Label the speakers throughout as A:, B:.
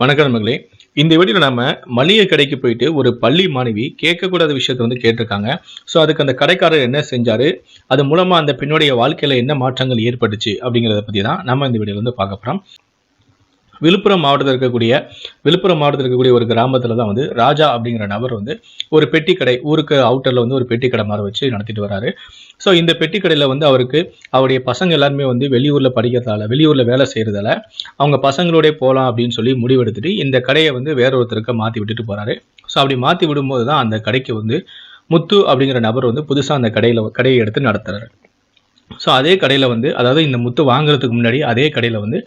A: வணக்கம் நண்பர்களே. இந்த வீடியோவில் நம்ம மளிகை கடைக்கு போயிட்டு ஒரு பள்ளி மாணவி கேட்கக்கூடாத விஷயத்தை வந்து கேட்டிருக்காங்க. ஸோ அதுக்கு அந்த கடைக்காரர் என்ன செஞ்சாரு? அது மூலமாக அந்த பெண்ணுடைய வாழ்க்கையில் என்ன மாற்றங்கள் ஏற்பட்டுச்சு அப்படிங்கிறத பற்றி தான் நம்ம இந்த வீடியோவில் வந்து பார்க்க போகிறோம் விழுப்புரம் மாவட்டத்தில் இருக்கக்கூடிய விழுப்புரம் மாவட்டத்தில் இருக்கக்கூடிய ஒரு கிராமத்தில் தான் வந்து ராஜா அப்படிங்கிற நபர் வந்து ஒரு பெட்டி கடை ஊருக்கு அவுட்டரில் வந்து ஒரு பெட்டி கடை மாதிரி வச்சு நடத்திட்டு வராரு. ஸோ இந்த பெட்டி கடையில் வந்து அவருக்கு அவருடைய பசங்க எல்லாருமே வந்து வெளியூரில் படிக்கிறதால வெளியூரில் வேலை செய்கிறதால அவங்க பசங்களோடய போகலாம் அப்படின்னு சொல்லி முடிவெடுத்துட்டு இந்த கடையை வந்து வேற ஒருத்தருக்கு மாற்றி விட்டுட்டு போகிறாரு ஸோ அப்படி மாற்றி விடும்போது தான் அந்த கடைக்கு வந்து முத்து அப்படிங்கிற நபர் வந்து புதுசாக அந்த கடையில் கடையை எடுத்து நடத்துறாரு. ஸோ அதே கடையில் வந்து அதாவது இந்த முத்து வாங்குறதுக்கு முன்னாடி அதே கடையில் வந்து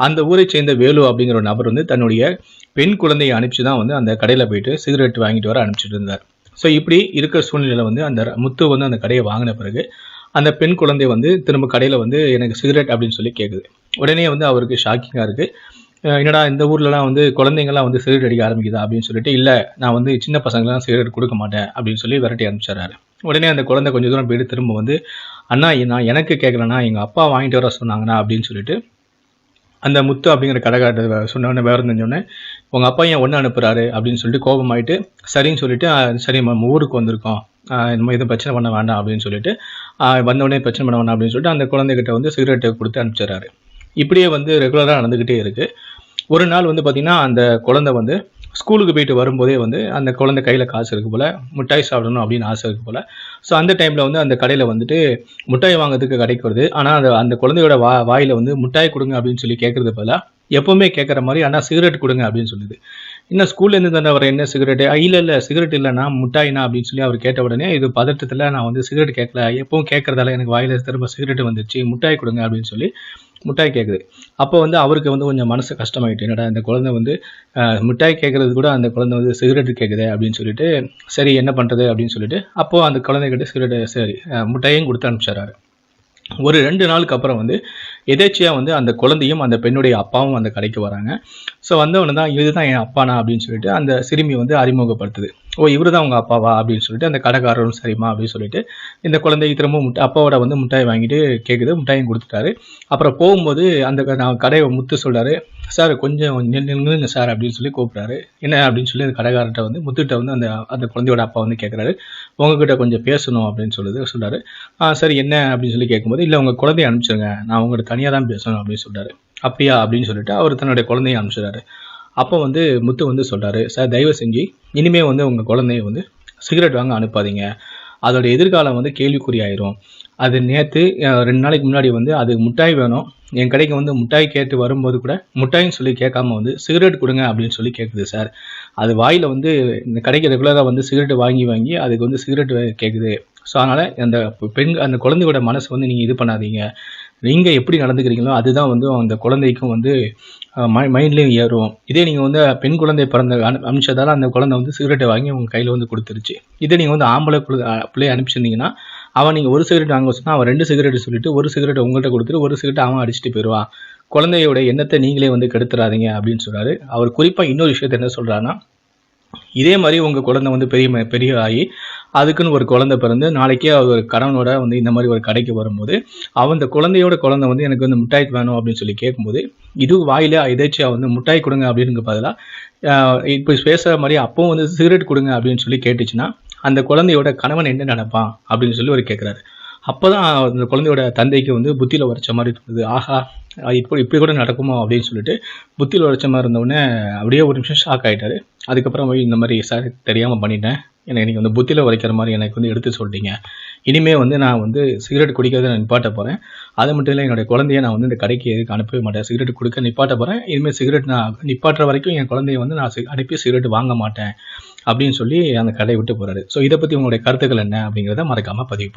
A: அந்த ஊரை சேர்ந்த வேலு அப்படிங்கிற ஒரு நபர் வந்து தன்னுடைய பெண் குழந்தையை அனுப்பிச்சு தான் வந்து அந்த கடையில் போயிட்டு சிகரெட் வாங்கிட்டு வர அனுப்பிச்சிட்டு இருந்தார். ஸோ இப்படி இருக்கிற சூழ்நிலையில் வந்து அந்த முத்து வந்து அந்த கடையை வாங்கின பிறகு அந்த பெண் குழந்தை வந்து திரும்ப கடையில் வந்து எனக்கு சிகரெட் அப்படின்னு சொல்லி கேட்குது உடனே வந்து அவருக்கு ஷாக்கிங்காக இருக்குது என்னடா இந்த ஊர்லலாம் வந்து குழந்தைங்கலாம் வந்து சிகரெட் அடிக்க ஆரம்பிக்குதா? அப்படின்னு சொல்லிட்டு இல்லை நான் வந்து சின்ன பசங்களாம் சிகரெட் கொடுக்க மாட்டேன். அப்படின்னு சொல்லி விரட்டி அனுப்பிச்சிடுறாரு. உடனே அந்த குழந்தை கொஞ்சம் தூரம் போயிட்டு திரும்ப வந்து அண்ணா நான் எனக்கு கேட்கலண்ணா எங்கள் அப்பா வாங்கிட்டு வர சொன்னாங்கண்ணா அப்படின்னு சொல்லிட்டு அந்த முத்து அப்படிங்கிற கடைக்காரர் சொன்னோடனே வேறு தெரிஞ்சோடனே உங்கள் அப்பா ஏன் ஒன்று அனுப்புகிறாரு அப்படின்னு சொல்லிட்டு கோபமாயிட்டு சரின்னு சொல்லிட்டு சரி நம்ம ஊருக்கு வந்திருக்கோம். இந்த எதுவும் பிரச்சனை பண்ண வேண்டாம். அப்படின்னு சொல்லிட்டு வந்தவுடனே பிரச்சனை பண்ண வேண்டாம். அப்படின்னு சொல்லிட்டு அந்த குழந்தைகிட்ட வந்து சிகரெட்டை கொடுத்து அனுப்பிச்சிடுறாரு. இப்படியே வந்து ரெகுலராக நடந்துக்கிட்டே இருக்குது ஒரு நாள் வந்து பார்த்திங்கன்னா அந்த குழந்தை வந்து ஸ்கூலுக்கு போயிட்டு வரும்போதே வந்து அந்த குழந்தை கையில் காசு இருக்கு போல் மிட்டாய் சாப்பிடணும் அப்படின்னு ஆசை இருக்கு போல். ஸோ அந்த டைமில் வந்து அந்த கடையில் வந்துட்டு மிட்டாய் வாங்குறதுக்கு கடைக்கு வருது. ஆனால் அந்த அந்த குழந்தையோட வா வாயில் வந்து மிட்டாய் கொடுங்க அப்படின்னு சொல்லி கேட்குறது பதிலாக எப்போவுமே கேட்குற மாதிரி ஆனால் சிகரெட் கொடுங்க அப்படின்னு சொல்லுது. இன்னும் ஸ்கூல்லேருந்து தானே வர என்ன சிகரெட்டு? இல்லை இல்லை சிகரெட் இல்லைனா மிட்டாய்னா அப்படின்னு சொல்லி அவர் கேட்ட உடனே இது பதட்டத்தில் நான் வந்து சிகரெட் கேட்கல எப்பவும் கேட்குறதால எனக்கு வாயில் திரும்ப சிகரெட் வந்துச்சு மிட்டாய் கொடுங்க அப்படின்னு சொல்லி மிட்டாய் கேட்குது அப்போ வந்து அவருக்கு வந்து கொஞ்சம் மனசு கஷ்டமாயிட்டு என்னடா இந்த குழந்தை வந்து மிட்டாய் கேட்குறது கூட அந்த குழந்தை வந்து சிகரெட் கேட்குது அப்படின்னு சொல்லிட்டு சரி என்ன பண்ணுறது அப்படின்னு சொல்லிட்டு அப்போது அந்த குழந்தைகிட்ட சிகரெட் சரி மிட்டாயும் கொடுத்து அனுப்பிச்சாரு ஒரு ரெண்டு நாளுக்கு அப்புறம் வந்து எதேச்சியாக வந்து அந்த குழந்தையும் அந்த பெண்ணுடைய அப்பாவும் அந்த கடைக்கு வராங்க. ஸோ வந்தவொடனே தான் இதுதான் என் அப்பானா அப்படின்னு சொல்லிட்டு அந்த சிறுமி வந்து அறிமுகப்படுத்துது. ஓ இவரு தான் உங்கள் அப்பாவா? அப்படின்னு சொல்லிட்டு அந்த கடைக்காரரும் சரிம்மா அப்படின்னு சொல்லிட்டு இந்த குழந்தை திரும்ப முட்டை அப்பாவோட வந்து மிட்டாய் வாங்கிட்டு கேட்குது மிட்டாயும் கொடுத்துட்டாரு. அப்புறம் போகும்போது அந்த க- நான் கடையை முத்து சொல்கிறாரு சார் கொஞ்சம் நின்னு- சார் அப்படின்னு சொல்லி கூப்பிட்றாரு. என்ன அப்படின்னு சொல்லி அந்த கடைக்காரர்கிட்ட வந்து முத்துக்கிட்ட வந்து அந்த அந்த குழந்தையோட அப்பா வந்து கேட்குறாரு உங்ககிட்ட கொஞ்சம் பேசணும் அப்படின்னு சொல்லுது சொல்கிறாரு ஆ சரி என்ன? அப்படின்னு சொல்லி கேட்கும்போது இல்லை உங்கள் குழந்தைய அனுப்பிச்சிருங்க. நான் உங்கள்கிட்ட தனியாக தான் பேசணும் அப்படின்னு சொல்கிறாரு அப்படியா? அப்படின்னு சொல்லிட்டு அவர் தன்னுடைய குழந்தைய அனுப்பிச்சிடுறாரு. அப்போ வந்து முத்து வந்து சொல்கிறாரு சார் தயவு செஞ்சு இனிமே வந்து உங்கள் குழந்தைய வந்து சிகரெட் வாங்க அனுப்பாதீங்க. அதோட எதிர்காலம் வந்து கேள்விக்குறியாயிரும் அது நேற்று ரெண்டு நாளைக்கு முன்னாடி வந்து அது மிட்டாய் வேணும். என் கடைக்கு வந்து மிட்டாய் கேட்டு வரும்போது கூட மிட்டாய்ன்னு சொல்லி கேட்காம வந்து சிகரெட் கொடுங்க அப்படின்னு சொல்லி கேட்குது சார். அது வாயில் வந்து இந்த கடைக்கு ரெகுலராக வந்து சிகரெட் வாங்கி வாங்கி அதுக்கு வந்து சிகரெட் கேட்குது. ஸோ அதனால் அந்த பெண் அந்த குழந்தையோட மனசு வந்து நீங்கள் இது பண்ணாதீங்க. நீங்கள் எப்படி நடந்துக்கிறீங்களோ அதுதான் வந்து அந்த குழந்தைக்கும் வந்து மைண்ட்லேயும் ஏறும். இதே நீங்கள் வந்து பெண் குழந்தை பிறந்த அனு அனுப்பிச்சதால அந்த குழந்தை வந்து சிகரெட்டை வாங்கி உங்கள் கையில் வந்து கொடுத்துருச்சு. இதே நீங்கள் வந்து ஆம்பளை குழ பிள்ளைய அனுப்பிச்சிருந்தீங்கன்னா அவன் நீங்கள் ஒரு சிகரெட் வாங்க சொன்னால் அவன் ரெண்டு சிகரெட் சொல்லிட்டு ஒரு சிகரெட் உங்கள்கிட்ட கொடுத்துட்டு ஒரு சிகரெட் அவன் அடிச்சுட்டு போயிடுவான் குழந்தையோட எண்ணத்தை நீங்களே வந்து கெடுத்துறாதீங்க அப்படின்னு சொல்கிறாரு அவர் குறிப்பாக இன்னொரு விஷயத்த என்ன சொல்கிறாருன்னா இதே மாதிரி உங்கள் குழந்தை வந்து பெரிய ம- பெரிய ஆகி அதுக்குன்னு ஒரு குழந்தை பிறந்து நாளைக்கே அவர் ஒரு கணவனோட வந்து இந்த மாதிரி ஒரு கடைக்கு வரும்போது அவன் அந்த குழந்தையோட குழந்தை வந்து எனக்கு வந்து மிட்டாய் வேணும் அப்படின்னு சொல்லி கேட்கும்போது இது வாயில எதேச்சியாக வந்து மிட்டாய் கொடுங்க அப்படின்னு பதிலாக இப்போ பேசுகிற மாதிரி அப்போ வந்து சிகரெட் கொடுங்க அப்படின்னு சொல்லி கேட்டுச்சுன்னா அந்த குழந்தையோட கணவன் என்ன நினைப்பான் அப்படின்னு சொல்லி ஒரு கேட்குறாரு. அப்பதான் அந்த குழந்தையோட தந்தைக்கு வந்து புத்தியில் உரைச்ச மாதிரி இருந்தது. ஆஹா அது இப்படி இப்படி கூட நடக்குமோ அப்படின்னு சொல்லிட்டு புத்தியில் உரைச்ச மாதிரி இருந்தவுடனே அப்படியே ஒரு நிமிஷம் ஷாக் ஆகிட்டாரு அதுக்கப்புறம் போய் இந்த மாதிரி சார் தெரியாமல் பண்ணிட்டேன். எனக்கு நீங்கள் வந்து புத்தியில் உரைக்கிற மாதிரி எனக்கு வந்து எடுத்து சொல்லிட்டீங்க. இனிமேல் வந்து நான் வந்து சிகரெட் குடிக்கிறத நான் நிப்பாட்ட போகிறேன் அது மட்டும் இல்லை என்னுடைய குழந்தைய நான் வந்து இந்த கடைக்கு எதுக்கு அனுப்பவே மாட்டேன். சிகரெட் கொடுக்க நிப்பாட்ட போகிறேன் இனிமேல் சிகரெட் நான் நிப்பாட்டுற வரைக்கும் என் குழந்தைய வந்து நான் அனுப்பி சிகரெட் வாங்க மாட்டேன். அப்படின்னு சொல்லி அந்த கடையை விட்டு போகிறாரு ஸோ இதை பற்றி உங்களுடைய கருத்துக்கள் என்ன அப்படிங்கிறத மறக்காமல் பதிவு பண்ணுங்க.